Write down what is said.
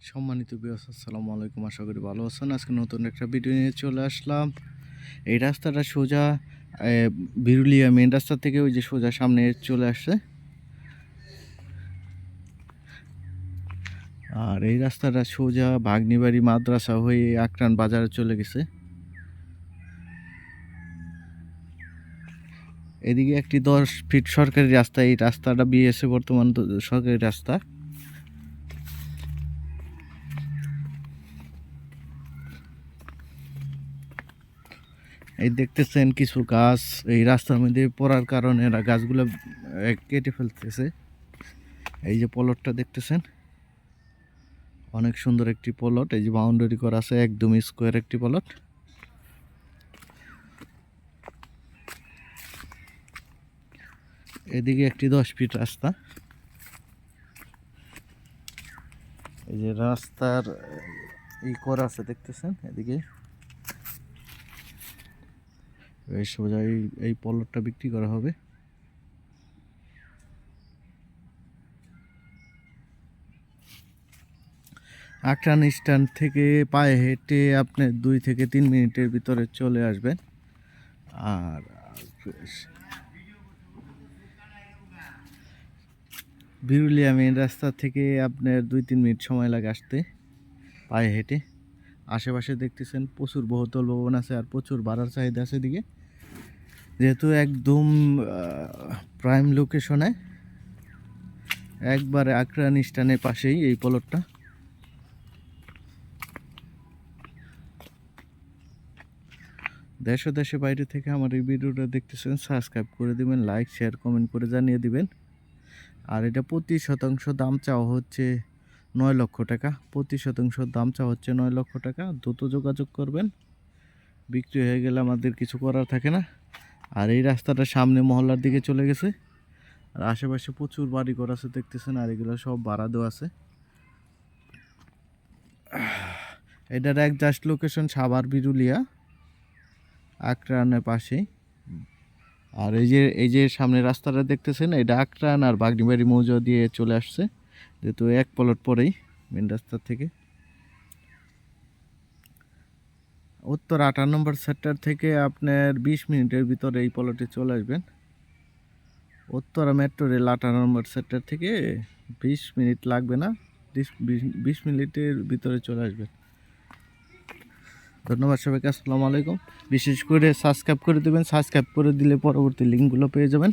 সম্মানিত বিয়াস আসসালামু আলাইকুম। আশা করি ভালো আছেন। আজকে নতুন একটা ভিডিও নিয়ে চলে আসলাম। এই রাস্তাটা সোজা বিরুলিয়া মেন রাস্তা থেকে ওই যে সোজা সামনে চলে আসছে। আর এই রাস্তাটা সোজা ভাগ্নিবাড়ি মাদ্রাসা হয়ে আকরান বাজারে চলে গেছে। এদিকে একটি দশ ফিট সরকারি রাস্তা, এই রাস্তাটা বিএসএ বর্তমান সরকারি রাস্তা। এই দেখতেছেন কিছু গাছ এই রাস্তার মধ্যে পড়ার কারণে এরা গাছগুলো কেটে ফেলতেছে। এই যে পলটটা দেখতেছেন? অনেক সুন্দর একটি পলট, এই যে বাউন্ডারি করা আছে, একদম স্কোয়ার একটি পলট। এদিকে একটি দশ ফিট রাস্তা। এই যে রাস্তার ই করা আছে, দেখতেছেন? এদিকে। এই সোজা এই এই বিক্রি করা হবে। আকরান স্ট্যান্ড থেকে পায়ে হেঁটে আপনি দুই থেকে তিন মিনিটের ভিতরে চলে আসবেন। আর বিরুলিয়া মেন রাস্তা থেকে আপনার দুই, তিন মিনিট সময় লাগে আসতে, পায়ে হেঁটে। আশেপাশে দেখতেছেন প্রচুর বহুতল ভবন আছে আর প্রচুর বাড়ার চাহিদা আছে এদিকে। যেহেতু একদম প্রাইম লোকেশনে একবারে আকরান স্ট্যান্ডের পাশেই এই পলটটা দেশ ও দেশের বাইরে থেকে আমার এই ভিডিওটা দেখতেছেন সাবস্ক্রাইব করে দিবেন লাইক শেয়ার কমেন্ট করে জানিয়ে দিবেন। আর এটা প্রতি শতাংশ দাম চাওয়া হচ্ছে নয় লক্ষ টাকা। প্রতি শতাংশ দাম চাওয়া হচ্ছে নয় লক্ষ টাকা। দ্রুত যোগাযোগ করবেন। বিক্রি হয়ে গেলে আমাদের কিছু করার থাকে না। আর এই রাস্তাটা সামনে মহল্লার দিকে চলে গেছে। আর আশেপাশে প্রচুর বাড়ি ঘর আছে, দেখতেছেন, আর এগুলো সব ভাড়া দেওয়া আছে। এটার এক জাস্ট লোকেশন সাভার বিরুলিয়া, আকরানের পাশেই। আর এই যে এই যে সামনে রাস্তাটা দেখতেছেন, এটা আকরান আর বাগনিবাড়ি মৌজা দিয়ে চলে আসছে। যেহেতু এক পলট পরেই মেন রাস্তার থেকে। উত্তর আঠারো নম্বর সেক্টর থেকে আপনার বিশ মিনিটের ভিতরে এই পলটে চলে আসবেন। উত্তরা মেট্রো রেল আঠারো নম্বর সেক্টর থেকে বিশ মিনিট লাগবে না, বিশ- মিনিটের ভিতরে চলে আসবেন। ধন্যবাদ সবাইকে, আসসালামু আলাইকুম। বিশেষ করে সাবস্ক্রাইব করে দেবেন সাবস্ক্রাইব করে দিলে পরবর্তী লিঙ্কগুলো পেয়ে যাবেন।